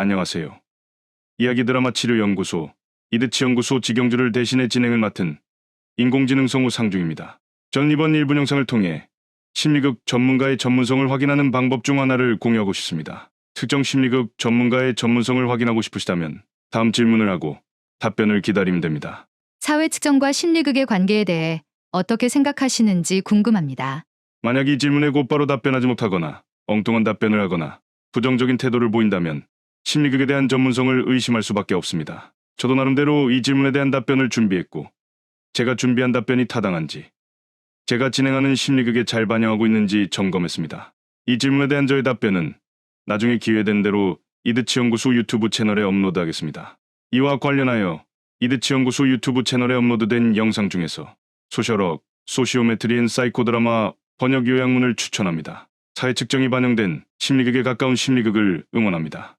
안녕하세요. 이야기 드라마 치료 연구소 이드치 연구소 직영주를 대신해 진행을 맡은 인공지능 성우 상중입니다. 전 이번 1분 영상을 통해 심리극 전문가의 전문성을 확인하는 방법 중 하나를 공유하고 싶습니다. 특정 심리극 전문가의 전문성을 확인하고 싶으시다면 다음 질문을 하고 답변을 기다리면 됩니다. 사회 측정과 심리극의 관계에 대해 어떻게 생각하시는지 궁금합니다. 만약 이 질문에 곧바로 답변하지 못하거나 엉뚱한 답변을 하거나 부정적인 태도를 보인다면 심리극에 대한 전문성을 의심할 수밖에 없습니다. 저도 나름대로 이 질문에 대한 답변을 준비했고 제가 준비한 답변이 타당한지 제가 진행하는 심리극에 잘 반영하고 있는지 점검했습니다. 이 질문에 대한 저의 답변은 나중에 기회된 대로 이드치 연구소 유튜브 채널에 업로드하겠습니다. 이와 관련하여 이드치 연구소 유튜브 채널에 업로드된 영상 중에서 소셜억, 소시오메트리 앤 사이코 드라마 번역 요약문을 추천합니다. 사회 측정이 반영된 심리극에 가까운 심리극을 응원합니다.